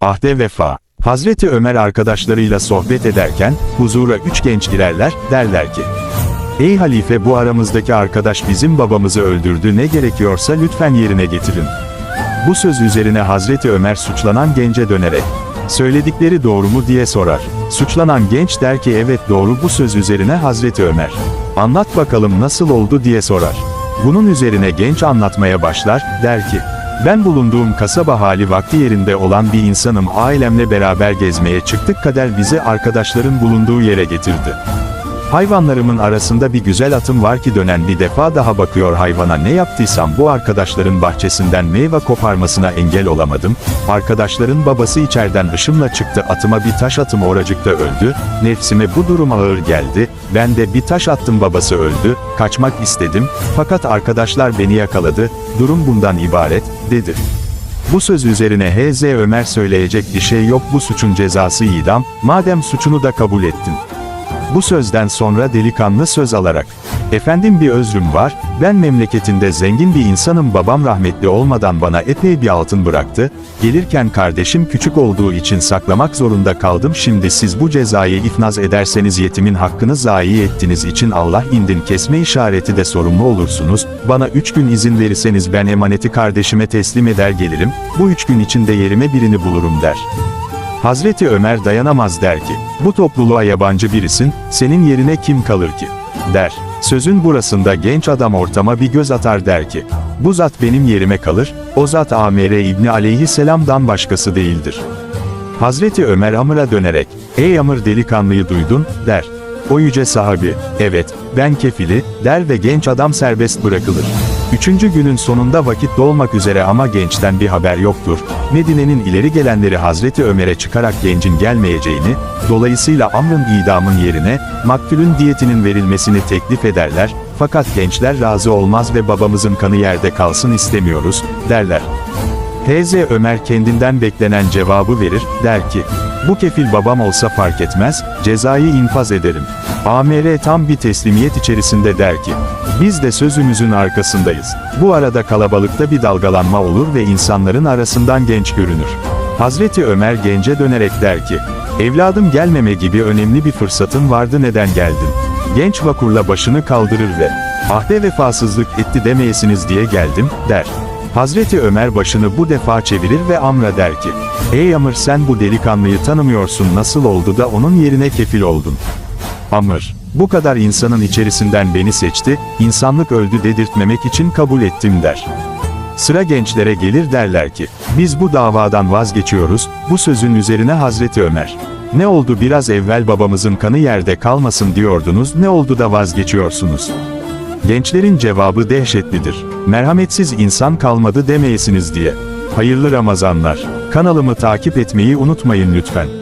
Ahde vefa. Hazreti Ömer arkadaşlarıyla sohbet ederken, huzura üç genç girerler, derler ki, Ey halife bu aramızdaki arkadaş bizim babamızı öldürdü ne gerekiyorsa lütfen yerine getirin. Bu söz üzerine Hazreti Ömer suçlanan gence dönerek, söyledikleri doğru mu diye sorar. Suçlanan genç der ki evet doğru bu söz üzerine Hazreti Ömer. Anlat bakalım nasıl oldu diye sorar. Bunun üzerine genç anlatmaya başlar, der ki, ben bulunduğum kasaba hali vakti yerinde olan bir insanım ailemle beraber gezmeye çıktık kader bizi arkadaşların bulunduğu yere getirdi. Hayvanlarımın arasında bir güzel atım var ki dönen bir defa daha bakıyor hayvana ne yaptıysam bu arkadaşların bahçesinden meyve koparmasına engel olamadım. Arkadaşların babası içeriden ışımla çıktı atıma bir taş attım oracıkta öldü. Nefsime bu durum ağır geldi. Ben de bir taş attım babası öldü. Kaçmak istedim. Fakat arkadaşlar beni yakaladı. Durum bundan ibaret, dedi. Bu söz üzerine H.Z. Ömer söyleyecek bir şey yok bu suçun cezası idam, madem suçunu da kabul ettin. Bu sözden sonra delikanlı söz alarak, Efendim bir özrüm var, ben memleketinde zengin bir insanım babam rahmetli olmadan bana epey bir altın bıraktı, gelirken kardeşim küçük olduğu için saklamak zorunda kaldım şimdi siz bu cezayı ifnaz ederseniz yetimin hakkını zayi ettiniz için Allah indin kesme işareti de sorumlu olursunuz, bana üç gün izin verirseniz ben emaneti kardeşime teslim eder gelirim, bu üç gün içinde yerime birini bulurum der. Hazreti Ömer dayanamaz der ki, bu topluluğa yabancı birisin, senin yerine kim kalır ki? Der. Sözün burasında genç adam ortama bir göz atar der ki, bu zat benim yerime kalır, o zat Amr İbni aleyhisselamdan başkası değildir. Hazreti Ömer Amr'a dönerek, ey Amr delikanlıyı duydun, der. O yüce sahabi, evet, ben kefili, der ve genç adam serbest bırakılır. Üçüncü günün sonunda vakit dolmak üzere ama gençten bir haber yoktur. Medine'nin ileri gelenleri Hazreti Ömer'e çıkarak gencin gelmeyeceğini, dolayısıyla Amr'ın idamın yerine, maktulün diyetinin verilmesini teklif ederler, fakat gençler razı olmaz ve babamızın kanı yerde kalsın istemiyoruz, derler. Teyze Ömer kendinden beklenen cevabı verir, der ki, bu kefil babam olsa fark etmez, cezayı infaz ederim. AMR tam bir teslimiyet içerisinde der ki, biz de sözümüzün arkasındayız. Bu arada kalabalıkta bir dalgalanma olur ve insanların arasından genç görünür. Hazreti Ömer gence dönerek der ki, evladım gelmeme gibi önemli bir fırsatın vardı neden geldin? Genç vakurla başını kaldırır ve, ahde vefasızlık etti demeyesiniz diye geldim, der. Hazreti Ömer başını bu defa çevirir ve Amr'a der ki, Ey Amr sen bu delikanlıyı tanımıyorsun nasıl oldu da onun yerine kefil oldun? Amr, bu kadar insanın içerisinden beni seçti, insanlık öldü dedirtmemek için kabul ettim der. Sıra gençlere gelir derler ki, biz bu davadan vazgeçiyoruz, bu sözün üzerine Hazreti Ömer. Ne oldu biraz evvel babamızın kanı yerde kalmasın diyordunuz ne oldu da vazgeçiyorsunuz? Gençlerin cevabı dehşetlidir. Merhametsiz insan kalmadı demeyesiniz diye. Hayırlı Ramazanlar. Kanalımı takip etmeyi unutmayın lütfen.